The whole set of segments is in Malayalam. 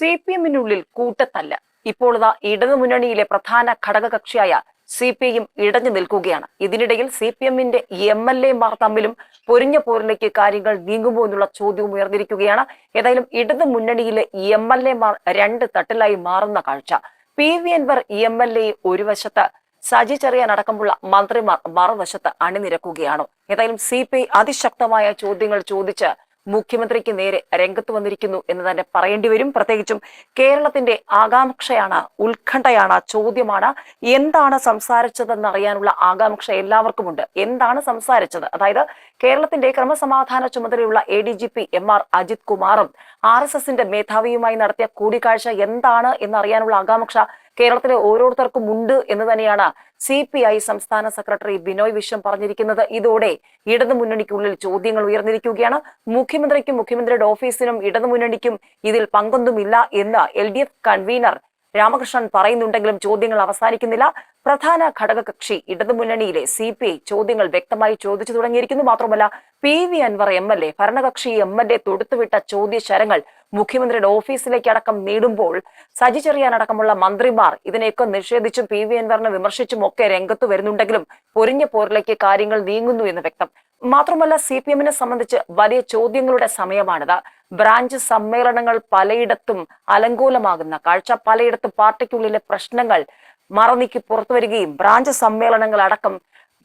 C P എമ്മിനുള്ളിൽ കൂട്ടത്തല്ല. ഇപ്പോൾ ഇതാ ഇടതുമുന്നണിയിലെ പ്രധാന ഘടകകക്ഷിയായ സി പി ഐയും ഇടഞ്ഞു നിൽക്കുകയാണ്. ഇതിനിടയിൽ സി പി എമ്മിന്റെ എം എൽ എമാർ തമ്മിലും പൊരിഞ്ഞ പോരിലേക്ക് കാര്യങ്ങൾ നീങ്ങുമോ എന്നുള്ള ചോദ്യവും ഉയർന്നിരിക്കുകയാണ്. ഏതായാലും ഇടതു മുന്നണിയിലെ എം എൽ എമാർ രണ്ട് തട്ടിലായി മാറുന്ന കാഴ്ച. P V Anvar M L A ഒരു വശത്ത് സജി ചെറിയാൻ അടക്കമുള്ള മന്ത്രിമാർ മറുവശത്ത് അണിനിരക്കുകയാണോ. ഏതായാലും സി പി ഐ അതിശക്തമായ ചോദ്യങ്ങൾ ചോദിച്ച് മുഖ്യമന്ത്രിക്ക് നേരെ രംഗത്ത് വന്നിരിക്കുന്നു എന്ന് തന്നെ പറയേണ്ടി വരും. പ്രത്യേകിച്ചും കേരളത്തിന്റെ ആകാംക്ഷയാണ് ഉത്കണ്ഠയാണ് ചോദ്യമാണ് എന്താണ് സംസാരിച്ചതെന്ന് അറിയാനുള്ള ആകാംക്ഷ എല്ലാവർക്കുമുണ്ട്. എന്താണ് സംസാരിച്ചത്? അതായത് കേരളത്തിന്റെ ക്രമസമാധാന ചുമതലയുള്ള A D G P M R Ajith കുമാറും ആർ എസ് എസിന്റെ മേധാവിയുമായി നടത്തിയ കൂടിക്കാഴ്ച എന്താണ് എന്നറിയാനുള്ള ആകാംക്ഷ കേരളത്തിലെ ഓരോരുത്തർക്കും ഉണ്ട് എന്ന് തന്നെയാണ് സി പി ഐ സംസ്ഥാന സെക്രട്ടറി ബിനോയ് വിശ്വം പറഞ്ഞിരിക്കുന്നത്. ഇതോടെ ഇടതു മുന്നണിക്കുള്ളിൽ ചോദ്യങ്ങൾ ഉയർന്നിരിക്കുകയാണ്. മുഖ്യമന്ത്രിക്കും മുഖ്യമന്ത്രിയുടെ ഓഫീസിനും ഇടതു മുന്നണിക്കും ഇതിൽ പങ്കൊന്നുമില്ല എന്ന് L D F convener Ramakrishnan പറയുന്നുണ്ടെങ്കിലും ചോദ്യങ്ങൾ അവസാനിക്കുന്നില്ല. പ്രധാന ഘടകകക്ഷി ഇടതുമുന്നണിയിലെ സി പി ഐ ചോദ്യങ്ങൾ വ്യക്തമായി ചോദിച്ചു തുടങ്ങിയിരിക്കുന്നു. മാത്രമല്ല P V Anvar M L A ഭരണകക്ഷി എം എൽ എ തൊടുത്തുവിട്ട ചോദ്യശരങ്ങൾ മുഖ്യമന്ത്രിയുടെ ഓഫീസിലേക്ക് അടക്കം നേടുമ്പോൾ സജി ചെറിയാൻ അടക്കമുള്ള മന്ത്രിമാർ ഇതിനെയൊക്കെ നിഷേധിച്ചും പി വി അൻവറിനെ വിമർശിച്ചും ഒക്കെ രംഗത്ത് വരുന്നുണ്ടെങ്കിലും പൊരിഞ്ഞ പോരിലേക്ക് കാര്യങ്ങൾ നീങ്ങുന്നു എന്ന് വ്യക്തം. മാത്രമല്ല സി പി എമ്മിനെ സംബന്ധിച്ച് വലിയ ചോദ്യങ്ങളുടെ സമയമാണിത്. ബ്രാഞ്ച് സമ്മേളനങ്ങൾ പലയിടത്തും അലങ്കോലമാകുന്ന കാഴ്ച. പലയിടത്തും പാർട്ടിക്കുള്ളിലെ പ്രശ്നങ്ങൾ മറനീക്കി പുറത്തു വരികയും ബ്രാഞ്ച് സമ്മേളനങ്ങൾ അടക്കം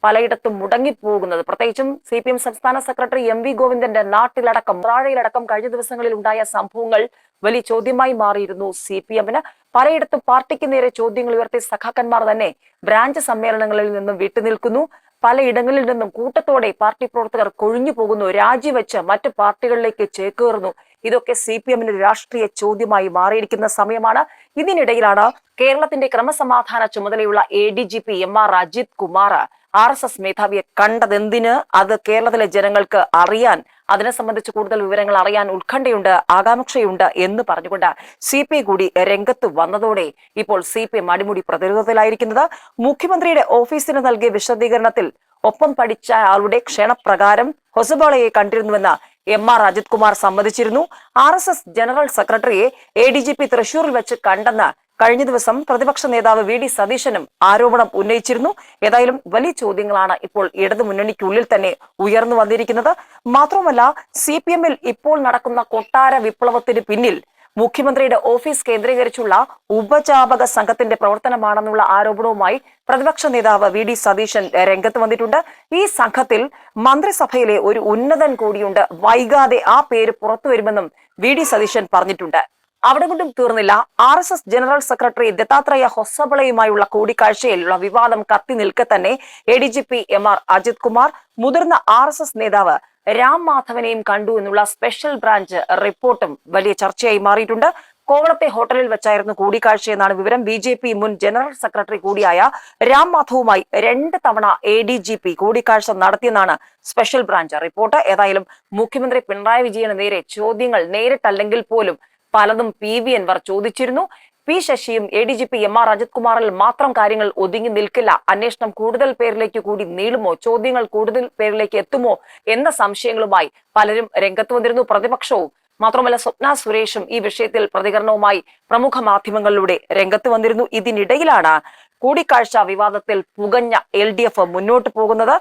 പലയിടത്തും മുടങ്ങിപ്പോകുന്നത്. പ്രത്യേകിച്ചും സി പി എം സംസ്ഥാന സെക്രട്ടറി എം വി ഗോവിന്ദന്റെ നാട്ടിലടക്കം റാഴയിലടക്കം കഴിഞ്ഞ ദിവസങ്ങളിൽ ഉണ്ടായ സംഭവങ്ങൾ വലിയ ചോദ്യമായി മാറിയിരുന്നു സി പി എമ്മിന് പലയിടത്തും പാർട്ടിക്ക് നേരെ ചോദ്യങ്ങൾ ഉയർത്തിയ സഖാക്കന്മാർ തന്നെ ബ്രാഞ്ച് സമ്മേളനങ്ങളിൽ നിന്നും വിട്ടുനിൽക്കുന്നു. പലയിടങ്ങളിൽ നിന്നും കൂട്ടത്തോടെ പാർട്ടി പ്രവർത്തകർ കൊഴിഞ്ഞു പോകുന്നു. രാജിവെച്ച് മറ്റു പാർട്ടികളിലേക്ക് ചേക്കേറുന്നു. ഇതൊക്കെ സി പി എമ്മിന് രാഷ്ട്രീയ ചോദ്യമായി മാറിയിരിക്കുന്ന സമയമാണ്. ഇതിനിടയിലാണ് കേരളത്തിന്റെ ക്രമസമാധാന ചുമതലയുള്ള A D G P M R Ajith Kumar R S S മേധാവിയെ കണ്ടതെന്തിന് അത് കേരളത്തിലെ ജനങ്ങൾക്ക് അറിയാൻ അതിനെ സംബന്ധിച്ച് കൂടുതൽ വിവരങ്ങൾ അറിയാൻ ഉത്കണ്ഠയുണ്ട് ആകാംക്ഷയുണ്ട് എന്ന് പറഞ്ഞുകൊണ്ട് സി പി കൂടി രംഗത്ത് വന്നതോടെ ഇപ്പോൾ സി പി എം അടിമുടി പ്രതിരോധത്തിലായിരിക്കുന്നത്. മുഖ്യമന്ത്രിയുടെ ഓഫീസിന് നൽകിയ വിശദീകരണത്തിൽ ഒപ്പം പഠിച്ച ആളുടെ ക്ഷണപ്രകാരം ഹൊസബോളയെ കണ്ടിരുന്നുവെന്ന് എം ആർ അജിത് കുമാർ സമ്മതിച്ചിരുന്നു. ആർ എസ് എസ് ജനറൽ സെക്രട്ടറിയെ എ ഡി ജി പി തൃശൂരിൽ വെച്ച് കണ്ടെന്ന് കഴിഞ്ഞ ദിവസം പ്രതിപക്ഷ നേതാവ് വി ഡി സതീശനും ആരോപണം ഉന്നയിച്ചിരുന്നു. ഏതായാലും വലിയ ചോദ്യങ്ങളാണ് ഇപ്പോൾ ഇടതുമുന്നണിക്കുള്ളിൽ തന്നെ ഉയർന്നു വന്നിരിക്കുന്നത്. മാത്രമല്ല സി പി എമ്മിൽ ഇപ്പോൾ നടക്കുന്ന കൊട്ടാര വിപ്ലവത്തിന് പിന്നിൽ മുഖ്യമന്ത്രിയുടെ ഓഫീസ് കേന്ദ്രീകരിച്ചുള്ള ഉപജാപക സംഘത്തിന്റെ പ്രവർത്തനമാണെന്നുള്ള ആരോപണവുമായി പ്രതിപക്ഷ നേതാവ് വി ഡി സതീശൻ രംഗത്ത് വന്നിട്ടുണ്ട്. ഈ സംഘത്തിൽ മന്ത്രിസഭയിലെ ഒരു ഉന്നതൻ കൂടിയുണ്ട്. വൈകാതെ ആ പേര് പുറത്തു വരുമെന്നും വി ഡി സതീശൻ പറഞ്ഞിട്ടുണ്ട്. അവിടെ കൊണ്ടും തീർന്നില്ല. R S S general secretary Dattatreya ഹൊസബളയുമായുള്ള കൂടിക്കാഴ്ചയിലുള്ള വിവാദം കത്തി നിൽക്കെ തന്നെ A D G P M R Ajith Kumar മുതിർന്ന ആർ എസ് എസ് നേതാവ് രാം മാധവനെയും കണ്ടു എന്നുള്ള സ്പെഷ്യൽ ബ്രാഞ്ച് റിപ്പോർട്ടും വലിയ ചർച്ചയായി മാറിയിട്ടുണ്ട്. കോവളത്തെ ഹോട്ടലിൽ വെച്ചായിരുന്നു കൂടിക്കാഴ്ച എന്നാണ് വിവരം. ബി ജെ പി മുൻ ജനറൽ സെക്രട്ടറി കൂടിയായ രാം മാധവുമായി രണ്ട് തവണ എ ഡി ജി പി കൂടിക്കാഴ്ച നടത്തിയെന്നാണ് സ്പെഷ്യൽ ബ്രാഞ്ച് റിപ്പോർട്ട്. ഏതായാലും മുഖ്യമന്ത്രി പിണറായി വിജയന് നേരെ ചോദ്യങ്ങൾ നേരിട്ടല്ലെങ്കിൽ പോലും പലതും പി വി അൻവർ ചോദിച്ചിരുന്നു. P ശശിയും A D G P M R Ajith കുമാറിൽ മാത്രം കാര്യങ്ങൾ ഒതുങ്ങി നിൽക്കില്ല. അന്വേഷണം കൂടുതൽ പേരിലേക്ക് കൂടി നീളുമോ? ചോദ്യങ്ങൾ കൂടുതൽ പേരിലേക്ക് എത്തുമോ? എന്ന സംശയങ്ങളുമായി പലരും രംഗത്ത് വന്നിരുന്നു പ്രതിപക്ഷവും. മാത്രമല്ല സ്വപ്ന സുരേഷും ഈ വിഷയത്തിൽ പ്രതികരണവുമായി പ്രമുഖ മാധ്യമങ്ങളിലൂടെ രംഗത്ത് വന്നിരുന്നു. ഇതിനിടയിലാണ് കൂടിക്കാഴ്ച വിവാദത്തിൽ പുകഞ്ഞ എൽ ഡി എഫ് മുന്നോട്ട് പോകുന്നത്.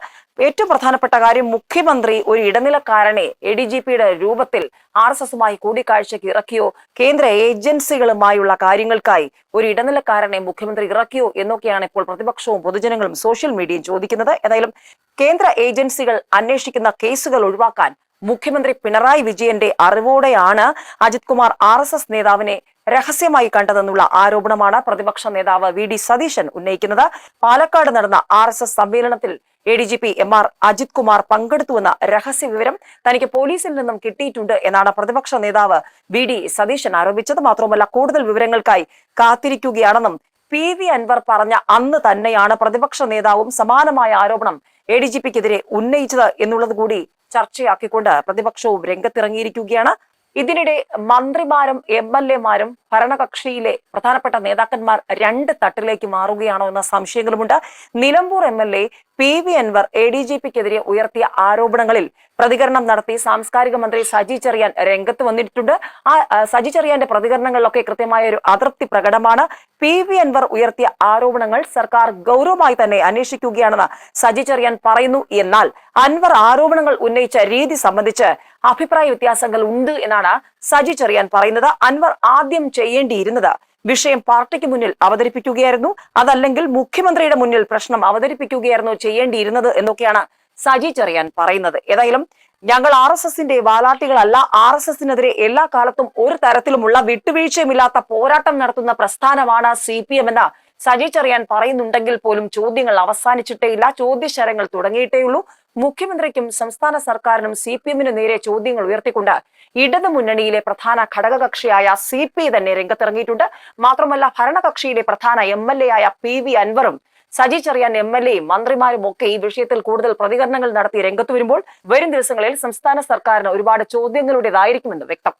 ഏറ്റവും പ്രധാനപ്പെട്ട കാര്യം മുഖ്യമന്ത്രി ഒരു ഇടനിലക്കാരനെ എ ഡി ജി പിയുടെ രൂപത്തിൽ ആർ എസ് എസുമായി കൂടിക്കാഴ്ചയ്ക്ക് ഇറക്കിയോ? കേന്ദ്ര ഏജൻസികളുമായുള്ള കാര്യങ്ങൾക്കായി ഒരു ഇടനിലക്കാരനെ മുഖ്യമന്ത്രി ഇറക്കിയോ? എന്നൊക്കെയാണ് ഇപ്പോൾ പ്രതിപക്ഷവും പൊതുജനങ്ങളും സോഷ്യൽ മീഡിയയും ചോദിക്കുന്നത്. ഏതായാലും കേന്ദ്ര ഏജൻസികൾ അന്വേഷിക്കുന്ന കേസുകൾ ഒഴിവാക്കാൻ മുഖ്യമന്ത്രി പിണറായി വിജയന്റെ അറിവോടെയാണ് അജിത് കുമാർ ആർ നേതാവിനെ രഹസ്യമായി കണ്ടതെന്നുള്ള ആരോപണമാണ് പ്രതിപക്ഷ നേതാവ് വി ഡി സതീശൻ ഉന്നയിക്കുന്നത്. പാലക്കാട് നടന്ന ആർ എസ് എസ് സമ്മേളനത്തിൽ A D G P M R Ajith Kumar പങ്കെടുത്തുവെന്ന രഹസ്യ വിവരം തനിക്ക് പോലീസിൽ നിന്നും കിട്ടിയിട്ടുണ്ട് എന്നാണ് പ്രതിപക്ഷ നേതാവ് വി ഡി സതീശൻ ആരോപിച്ചത്. മാത്രമല്ല കൂടുതൽ വിവരങ്ങൾക്കായി കാത്തിരിക്കുകയാണെന്നും പി വി അൻവർ പറഞ്ഞ അന്ന് തന്നെയാണ് പ്രതിപക്ഷ നേതാവും സമാനമായ ആരോപണം എ ഡി ജി പിക്കെതിരെ ഉന്നയിച്ചത് എന്നുള്ളത് കൂടി ചർച്ചയാക്കിക്കൊണ്ട് പ്രതിപക്ഷവും രംഗത്തിറങ്ങിയിരിക്കുകയാണ്. ഇതിനിടെ മന്ത്രിമാരും എം എൽ എമാരും ഭരണകക്ഷിയിലെ പ്രധാനപ്പെട്ട നേതാക്കന്മാർ രണ്ട് തട്ടിലേക്ക് മാറുകയാണോ എന്ന സംശയങ്ങളുമുണ്ട്. Nilambur M L A P V Anvar A D G പിക്കെതിരെ ഉയർത്തിയ ആരോപണങ്ങളിൽ പ്രതികരണം നടത്തി സാംസ്കാരിക മന്ത്രി സജി ചെറിയാൻ രംഗത്ത് വന്നിട്ടുണ്ട്. ആ സജി ചെറിയാന്റെ പ്രതികരണങ്ങളിലൊക്കെ കൃത്യമായ ഒരു അതൃപ്തി പ്രകടമാണ്. പി വി അൻവർ ഉയർത്തിയ ആരോപണങ്ങൾ സർക്കാർ ഗൗരവമായി തന്നെ അന്വേഷിക്കുകയാണെന്ന് സജി ചെറിയാൻ പറയുന്നു. എന്നാൽ അൻവർ ആരോപണങ്ങൾ ഉന്നയിച്ച രീതി സംബന്ധിച്ച് അഭിപ്രായ വ്യത്യാസങ്ങൾ ഉണ്ട് എന്നാണ് സജി ചെറിയാൻ പറയുന്നത്. അൻവർ ആദ്യം ചെയ്യേണ്ടിയിരുന്നത് വിഷയം പാർട്ടിക്ക് മുന്നിൽ അവതരിപ്പിക്കുകയായിരുന്നു. അതല്ലെങ്കിൽ മുഖ്യമന്ത്രിയുടെ മുന്നിൽ പ്രശ്നം അവതരിപ്പിക്കുകയായിരുന്നു ചെയ്യേണ്ടിയിരുന്നത് എന്നൊക്കെയാണ് സജി ചെറിയാൻ പറയുന്നത്. ഏതായാലും ഞങ്ങൾ ആർ എസ് എസിന്റെ വാലാട്ടികളല്ല ആർ എസ് എസിനെതിരെ എല്ലാ കാലത്തും ഒരു തരത്തിലുമുള്ള വിട്ടുവീഴ്ചയുമില്ലാത്ത പോരാട്ടം നടത്തുന്ന പ്രസ്ഥാനമാണ് സി പി എം എന്ന് സജി ചെറിയാൻ പറയുന്നുണ്ടെങ്കിൽ പോലും ചോദ്യങ്ങൾ അവസാനിച്ചിട്ടേയില്ല ചോദ്യശരങ്ങൾ തുടങ്ങിയിട്ടേയുള്ളൂ മുഖ്യമന്ത്രിക്കും സംസ്ഥാന സർക്കാരിനും സി പി എമ്മിനു നേരെ ചോദ്യങ്ങൾ ഉയർത്തിക്കൊണ്ട് ഇടതു മുന്നണിയിലെ പ്രധാന ഘടകകക്ഷിയായ സി പി തന്നെ രംഗത്തിറങ്ങിയിട്ടുണ്ട്. മാത്രമല്ല ഭരണകക്ഷിയിലെ പ്രധാന എം എൽ എ ആയ പി വി അൻവറും സജി ചെറിയാൻ എം എൽ എയും മന്ത്രിമാരും ഒക്കെ ഈ വിഷയത്തിൽ കൂടുതൽ പ്രതികരണങ്ങൾ നടത്തി രംഗത്ത് വരുമ്പോൾ വരും ദിവസങ്ങളിൽ സംസ്ഥാന സർക്കാരിന് ഒരുപാട് ചോദ്യങ്ങളുടേതായിരിക്കുമെന്ന് വ്യക്തം.